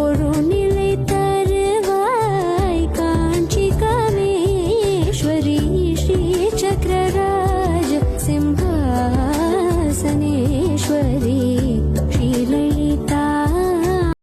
ஒரு நிலை தருவாய் காஞ்சி காமேஸ்வரி ஸ்ரீ சக்கரராஜ சிம்ஹாசனேஸ்வரி.